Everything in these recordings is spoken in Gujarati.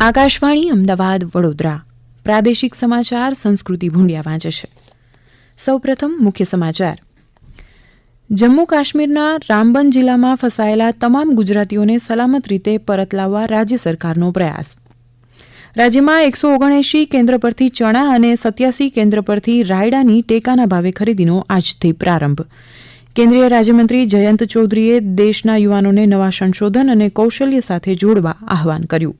આકાશવાણી અમદાવાદ વડોદરા. પ્રાદેશિક સમાચાર સંસ્કૃતિ ભૂંડિયા વાંચે છે. સૌપ્રથમ મુખ્ય સમાચાર. જમ્મુ કાશ્મીરના રામબન જિલ્લામાં ફસાયેલા તમામ ગુજરાતીઓને સલામત રીતે પરત લાવવા રાજ્ય સરકારનો પ્રયાસ. રાજ્યમાં એકસો ઓગણએંશી કેન્દ્ર પરથી ચણા અને સત્યાસી કેન્દ્ર પરથી રાયડાની ટેકાના ભાવે ખરીદીનો આજથી પ્રારંભ. કેન્દ્રીય રાજ્યમંત્રી જયંત ચૌધરીએ દેશના યુવાનોને નવા સંશોધન અને કૌશલ્ય સાથે જોડવા આહવાન કર્યું.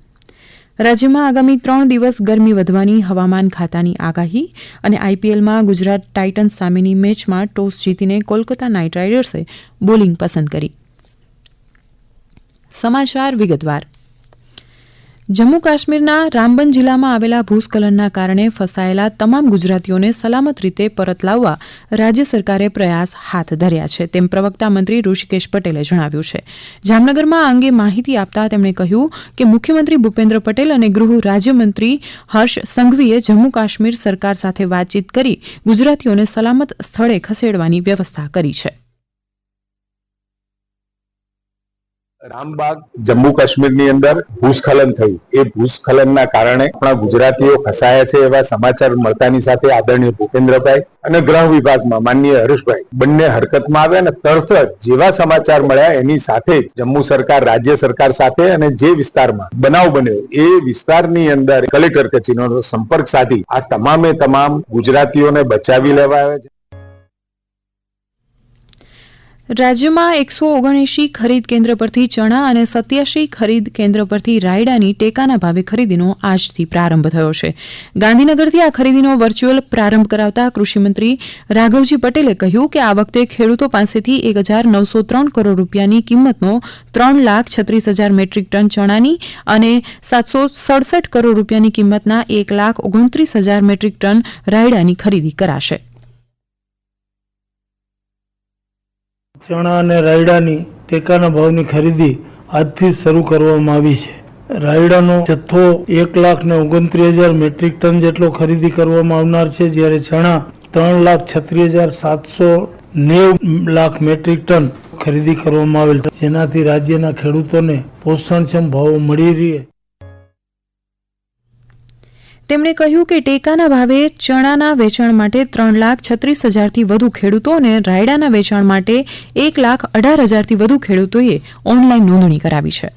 રાજ્યમાં આગામી ત્રણ દિવસ ગરમી વધવાની હવામાન ખાતાની આગાહી અને આઈપીએલમાં ગુજરાત ટાઇટન્સ સામેની મેચમાં ટોસ જીતીને કોલકાતા નાઇટ રાઇડર્સે બોલિંગ પસંદ કરી. સમાચાર વિગતવાર. જમ્મુ કાશ્મીરના રામબન જિલ્લામાં આવેલા ભૂસ્ખલનના કારણે ફસાયેલા તમામ ગુજરાતીઓને સલામત રીતે પરત લાવવા રાજ્ય સરકારે પ્રયાસ હાથ ધર્યા છે, તેમ પ્રવક્તા મંત્રી ઋષિકેશ પટેલે જણાવ્યું છે. જામનગરમાં આ અંગે માહિતી આપતા તેમણે કહ્યું કે મુખ્યમંત્રી ભૂપેન્દ્ર પટેલ અને ગૃહ રાજ્યમંત્રી હર્ષ સંઘવીએ જમ્મુ કાશ્મીર સરકાર સાથે વાતચીત કરી ગુજરાતીઓને સલામત સ્થળે ખસેડવાની વ્યવસ્થા કરી છે. રામબાગ જમ્મુ કાશ્મીરની અંદર ભૂસ્ખલન થયું. એ ભૂસ્ખલનના કારણે આપણા ગુજરાતીઓ ફસાયા છે એવા સમાચાર મળતાની સાથે આદરણીય ભૂપેન્દ્રભાઈ અને ગ્રહ વિભાગમાં માનનીય હર્ષભાઈ બંને હરકતમાં આવ્યા અને તરત જેવા સમાચાર મળ્યા એની સાથે જ જમ્મુ સરકાર, રાજ્ય સરકાર સાથે અને જે વિસ્તારમાં બનાવ બન્યો એ વિસ્તારની અંદર કલેક્ટર કચેરીનો સંપર્ક સાધી આ તમામે તમામ ગુજરાતીઓને બચાવી લેવાયા છે. રાજ્યમાં એકસો ઓગણએંશી ખરીદ કેન્દ્ર પરથી ચણા અને સત્યાસી ખરીદ કેન્દ્ર પરથી રાયડાની ટેકાના ભાવે ખરીદીનો આજથી પ્રારંભ થયો છે. ગાંધીનગરથી આ ખરીદીનો વર્ચ્યુઅલ પ્રારંભ કરાવતા કૃષિમંત્રી રાઘવજી પટેલે કહ્યું કે આ વખતે ખેડૂતો પાસેથી એક હજાર નવસો ત્રણ કરોડ રૂપિયાની કિંમતનો ત્રણ લાખ છત્રીસ હજાર મેટ્રિક ટન ચણાની અને સાતસો સડસઠ કરોડ રૂપિયાની કિંમતના એક લાખ ઓગણત્રીસ હજાર મેટ્રિક ટન રાયડાની ખરીદી કરાશે. ચણા અને રાયડાની ટેકાના ભાવની ખરીદી આજથી શરૂ કરવામાં આવી છે. રાયડાનો જથ્થો એક લાખ ને ઓગણત્રીસ હજાર મેટ્રિક ટન જેટલો ખરીદી કરવામાં આવનાર છે, જ્યારે ચણા ત્રણ લાખ છત્રીસ હજાર સાતસો નેવ લાખ મેટ્રિક ટન ખરીદી કરવામાં આવેલ જેનાથી રાજ્યના ખેડૂતોને પોષણક્ષમ ભાવો મળી રહે. તેમણે કહ્યું કે ટેકાના ભાવે ચણાના વેચાણ માટે ત્રણ લાખ છત્રીસ હજારથી વધુ ખેડૂતો અને રાયડાના વેચાણ માટે એક લાખ અઢાર હજારથી વધુ ખેડૂતોએ ઓનલાઈન નોંધણી કરાવી છે.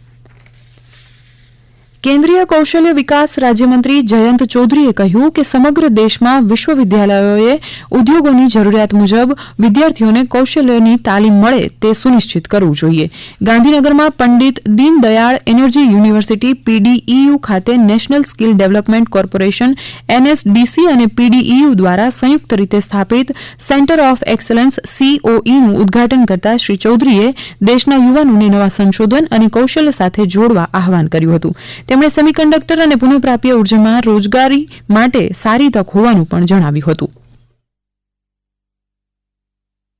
કેન્દ્રીય કૌશલ્ય વિકાસ રાજ્યમંત્રી જયંત ચૌધરીએ કહ્યું કે સમગ્ર દેશમાં વિશ્વવિદ્યાલયોએ ઉદ્યોગોની જરૂરિયાત મુજબ વિદ્યાર્થીઓને કૌશલ્યની તાલીમ મળે તે સુનિશ્ચિત કરવું જોઈએ. ગાંધીનગરમાં Pandit Deendayal energy university PDEU ખાતે national skill development corporation NSDC અને પીડીઈયુ દ્વારા સંયુક્ત રીતે સ્થાપિત સેન્ટર ઓફ એક્સલન્સ સીઓઈનું ઉદઘાટન કરતા શ્રી ચૌધરીએ દેશના યુવાનોને નવા સંશોધન અને કૌશલ્ય સાથે જોડવા આહવાન કર્યું હતું. તેમણે સેમિકન્ડક્ટર અને પુનઃપ્રાપ્ય ઉર્જામાં રોજગારી માટે સારી તક હોવાનું પણ જણાવ્યું હતું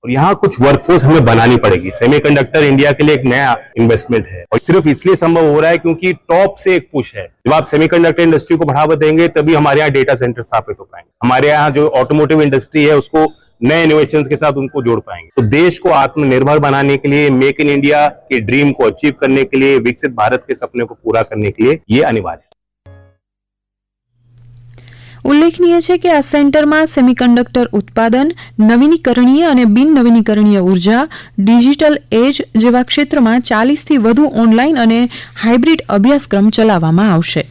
और यहाँ कुछ वर्कफोर्स हमें बनानी पड़ेगी सेमीकंडक्टर इंडिया के लिए एक नया इन्वेस्टमेंट है और सिर्फ इसलिए संभव हो रहा है क्योंकि टॉप से एक पुश है जब आप सेमीकंडक्टर इंडस्ट्री को बढ़ावा देंगे तभी हमारे यहाँ डेटा सेंटर स्थापित हो पाएंगे हमारे यहाँ जो ऑटोमोटिव इंडस्ट्री है उसको नए इनोवेशन के साथ उनको जोड़ पाएंगे तो देश को आत्मनिर्भर बनाने के लिए मेक इन इंडिया के ड्रीम को अचीव करने के लिए विकसित भारत के सपने को पूरा करने के लिए ये अनिवार्य है ઉલ્લેખનીય છે કે આ સેન્ટરમાં સેમિકન્ડક્ટર ઉત્પાદન નવીનીકરણીય અને બિન નવીનીકરણીય ઉર્જા ડિજિટલ એજ જેવા ક્ષેત્રમાં ચાલીસથી વધુ ઓનલાઈન અને હાઇબ્રિડ અભ્યાસક્રમ ચલાવવામાં આવશે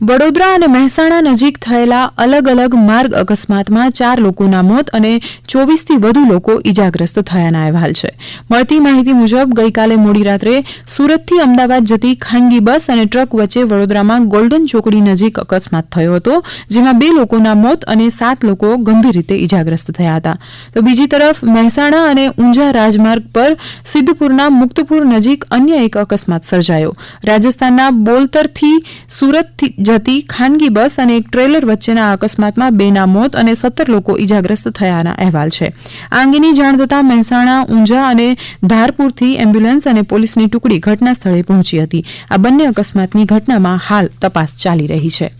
વડોદરા અને મહેસાણા નજીક થયેલા અલગ અલગ માર્ગ અકસ્માતમાં ચાર લોકોના મોત અને ચોવીસથી વધુ લોકો ઇજાગ્રસ્ત થયાના અહેવાલ છે. મળતી માહિતી મુજબ ગઈકાલે મોડી રાત્રે સુરતથી અમદાવાદ જતી ખાનગી બસ અને ટ્રક વચ્ચે વડોદરામાં ગોલ્ડન ચોકડી નજીક અકસ્માત થયો હતો, જેમાં બે લોકોના મોત અને સાત લોકો ગંભીર રીતે ઇજાગ્રસ્ત થયા હતા. તો બીજી તરફ મહેસાણા અને ઊંઝા રાજમાર્ગ પર સિદ્ધપુરના મુક્તપુર નજીક અન્ય એક અકસ્માત સર્જાયો. રાજસ્થાનના બોલતરથી સુરતથી જતી ખાનગી બસ અને એક ટ્રેલર વચ્ચેના અકસ્માતમાં બેના મોત અને સત્તર લોકો ઇજાગ્રસ્ત થયાના અહેવાલ છે. આ અંગેની જાણ થતાં મહેસાણા, ઊંઝા અને ધારપુરથી એમ્બ્યુલન્સ અને પોલીસની ટુકડી ઘટના સ્થળે પહોંચી હતી. આ બંને અકસ્માતની ઘટનામાં હાલ તપાસ ચાલી રહી છે.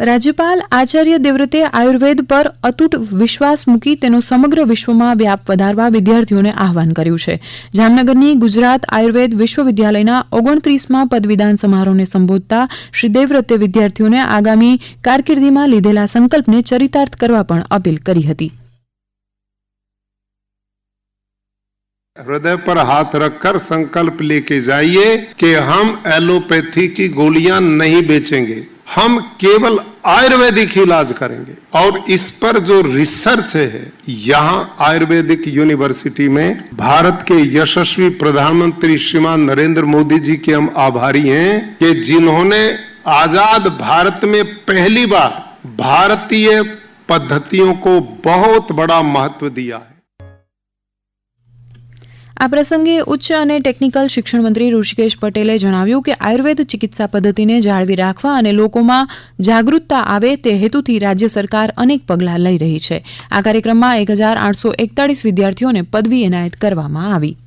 રાજ્યપાલ આચાર્ય દેવવ્રતે આયુર્વેદ પર અતૂટ વિશ્વાસ મૂકી તેનો સમગ્ર વિશ્વમાં વ્યાપ વધારવા વિદ્યાર્થીઓને આહવાન કર્યું છે જામનગરની ગુજરાત આયુર્વેદ વિશ્વવિદ્યાલયના ઓગણત્રીસમાં પદવીદાન સમારોહને સંબોધતા શ્રી દેવવ્રતે વિદ્યાર્થીઓને આગામી કારકિર્દીમાં લીધેલા સંકલ્પને ચરિતાર્થ કરવા પણ અપીલ કરી હતી हृदय पर हाथ रखकर संकल्प लेके जाइए कि हम एलोपैथी की गोलियां नहीं बेचेंगे हम केवल आयुर्वेदिक इलाज करेंगे। और इस पर जो रिसर्च है, यहाँ आयुर्वेदिक यूनिवर्सिटी में भारत के यशस्वी प्रधानमंत्री श्रीमान नरेंद्र मोदी जी के हम आभारी हैं कि जिन्होंने आज़ाद भारत में पहली बार भारतीय पद्धतियों को बहुत बड़ा महत्व दिया। है આ પ્રસંગે ઉચ્ચ અને ટેકનિકલ શિક્ષણ મંત્રી ઋષિકેશ પટેલે જણાવ્યું કે આયુર્વેદ ચિકિત્સા પદ્ધતિને જાળવી રાખવા અને લોકોમાં જાગૃતતા આવે તે હેતુથી રાજ્ય સરકાર અનેક પગલાં લઈ રહી છે. આ કાર્યક્રમમાં એક હજાર આઠસો એકતાળીસ વિદ્યાર્થીઓને પદવી એનાયત કરવામાં આવી.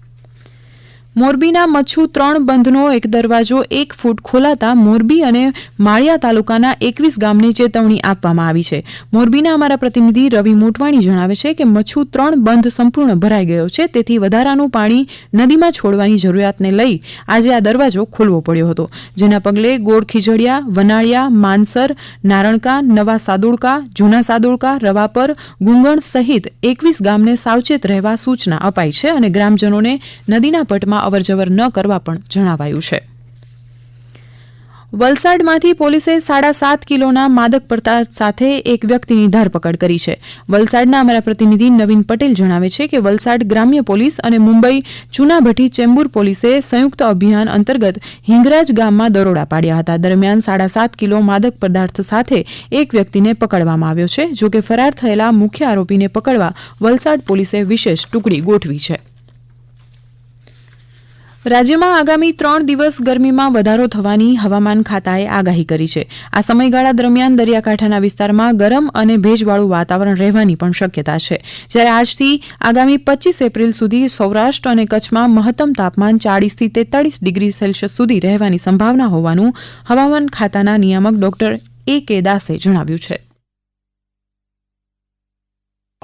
મોરબીના મચ્છુ ત્રણ બંધનો એક દરવાજો એક ફૂટ ખોલાતા મોરબી અને માળિયા તાલુકાના એકવીસ ગામને ચેતવણી આપવામાં આવી છે. મોરબીના અમારા પ્રતિનિધિ રવિ મોટવાણી જણાવે છે કે મચ્છુ ત્રણ બંધ સંપૂર્ણ ભરાઈ ગયો છે, તેથી વધારાનું પાણી નદીમાં છોડવાની જરૂરિયાતને લઈ આજે આ દરવાજો ખોલવો પડ્યો હતો. જેના પગલે ગોળ ખીજડીયા, વનાળિયા માનસર નારણકા, નવા સાદુડકા, જૂના સાદુડકા, રવાપર, ગુંગણ સહિત એકવીસ ગામને સાવચેત રહેવા સૂચના અપાઈ છે અને ગ્રામજનોને નદીના પટમાં અવરજવર ન કરવા પણ જણાવાયું છે. વલસાડમાંથી પોલીસે સાડા સાત કિલોના માદક પદાર્થ સાથે એક વ્યક્તિની ધરપકડ કરી છે. વલસાડના અમારા પ્રતિનિધિ નવીન પટેલ જણાવે છે કે વલસાડ ગ્રામ્ય પોલીસ અને મુંબઈ જૂનાભઠી ચેમ્બુર પોલીસે સંયુક્ત અભિયાન અંતર્ગત હિંગરાજ ગામમાં દરોડા પાડ્યા હતા. દરમિયાન સાડા સાત કિલો માદક પદાર્થ સાથે એક વ્યક્તિને પકડવામાં આવ્યો છે, જોકે ફરાર થયેલા મુખ્ય આરોપીને પકડવા વલસાડ પોલીસે વિશેષ ટુકડી ગોઠવી છે. રાજ્યમાં આગામી ત્રણ દિવસ ગરમીમાં વધારો થવાની હવામાન ખાતાએ આગાહી કરી છે. આ સમયગાળા દરમિયાન દરિયાકાંઠાના વિસ્તારમાં ગરમ અને ભેજવાળું વાતાવરણ રહેવાની પણ શક્યતા છે. જ્યારે આજથી આગામી પચીસ એપ્રિલ સુધી સૌરાષ્ટ્ર અને કચ્છમાં મહત્તમ તાપમાન ચાળીસથી તેતાળીસ ડિગ્રી સેલ્સિયસ સુધી રહેવાની સંભાવના હોવાનું હવામાન ખાતાના નિયામક ડોક્ટર એ કે દાસે જણાવ્યું છે.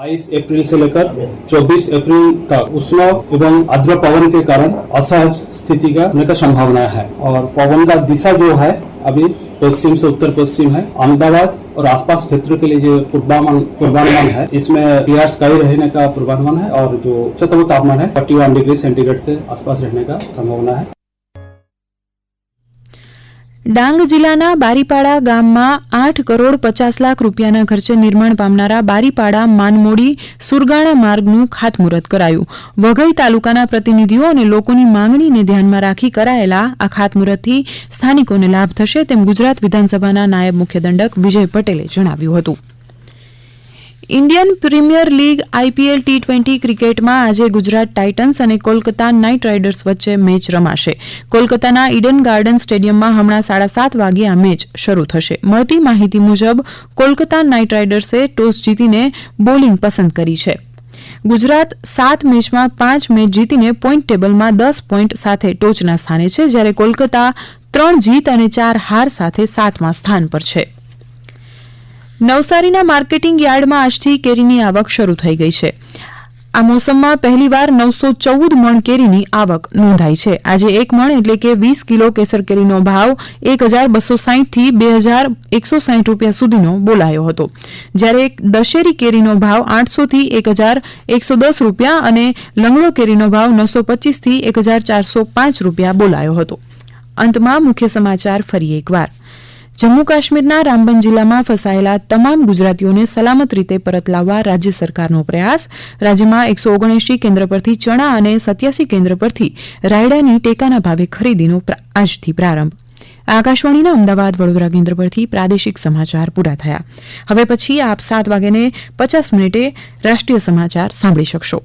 बाईस अप्रैल से लेकर 24 अप्रैल तक उष्ण एवं आर्द्र पवन के कारण असहज स्थिति का होने का संभावना है। और पवन का दिशा जो है, अभी पश्चिम से उत्तर पश्चिम है। अहमदाबाद और आसपास क्षेत्र के लिए जो पूर्वानुमान पूर्वानुमान है, इसमें क्लियर स्काई रहने का पूर्वानुमान है और जो उच्चतम तापमान है फोर्टी वन डिग्री सेंटीग्रेड के आसपास रहने का संभावना है। ડાંગ જિલ્લાના બારીપાડા ગામમાં આઠ કરોડ પચાસ લાખ રૂપિયાના ખર્ચે નિર્માણ પામનારા બારીપાડા માનમોડી સુરગાણા માર્ગનું ખાતમુહૂર્ત કરાયું. વઘઈ તાલુકાના પ્રતિનિધિઓ અને લોકોની માંગણીને ધ્યાનમાં રાખી કરાયેલા આ ખાતમુહૂર્તથી સ્થાનિકોને લાભ થશે તેમ ગુજરાત વિધાનસભાના નાયબ મુખ્ય દંડક વિજય પટેલે જણાવ્યું હતું. Indian Premier League IPL T twenty ક્રિકેટમાં આજે ગુજરાત ટાઇટન્સ અને કોલકાતા નાઇટ રાઇડર્સ વચ્ચે મેચ રમાશે. કોલકાતાના ઇડન ગાર્ડન સ્ટેડિયમમાં હમણાં સાડા સાત વાગે આ મેચ શરૂ થશે. મળતી માહિતી મુજબ, કોલકાતા નાઇટ રાઇડર્સે ટોસ જીતીને બોલિંગ પસંદ કરી છે. ગુજરાત સાત મેચમાં પાંચ મેચ જીતીને પોઈન્ટ ટેબલમાં દસ પોઈન્ટ સાથે ટોચના સ્થાને છે, જ્યારે કોલકાતા ત્રણ જીત અને ચાર હાર સાથે સાતમા સ્થાન પર છે. નવસારીના માર્કેટિંગ યાર્ડમાં આજથી કેરીની આવક શરૂ થઈ ગઈ છે. આ મોસમમાં પહેલીવાર નવસો ચૌદ મણ કેરીની આવક નોંધાઈ છે. આજે એક મણ એટલે કે વીસ કિલો કેસર કેરીનો ભાવ એક હજાર બસો સાહીઠથી બે હજાર એકસો સાહીઠ રૂપિયા સુધીનો બોલાયો હતો. જ્યારે દશેરી કેરીનો ભાવ આઠસોથી એક હજાર એકસો દસ રૂપિયા અને લંગડો કેરીનો ભાવ નવસો પચીસથી એક હજાર ચારસો પાંચ રૂપિયા બોલાયો હતો. અંતમાં મુખ્ય સમાચાર ફરી એકવાર. જમ્મુ કાશ્મીરના રામબન જિલ્લામાં ફસાયેલા તમામ ગુજરાતીઓને સલામત રીતે પરત લાવવા રાજ્ય સરકારનો પ્રયાસ. રાજ્યમાં એકસો ઓગણએંશી કેન્દ્ર પરથી ચણા અને સત્યાસી કેન્દ્ર પરથી રાયડાની ટેકાના ભાવે ખરીદીનો આજથી પ્રારંભ. આકાશવાણીના અમદાવાદ વડોદરા કેન્દ્ર પરથી પ્રાદેશિક સમાચાર પૂરા થયા. હવે પછી આપ સાત વાગ્યાને પચાસ મિનિટે રાષ્ટ્રીય સમાચાર સાંભળી શકશો.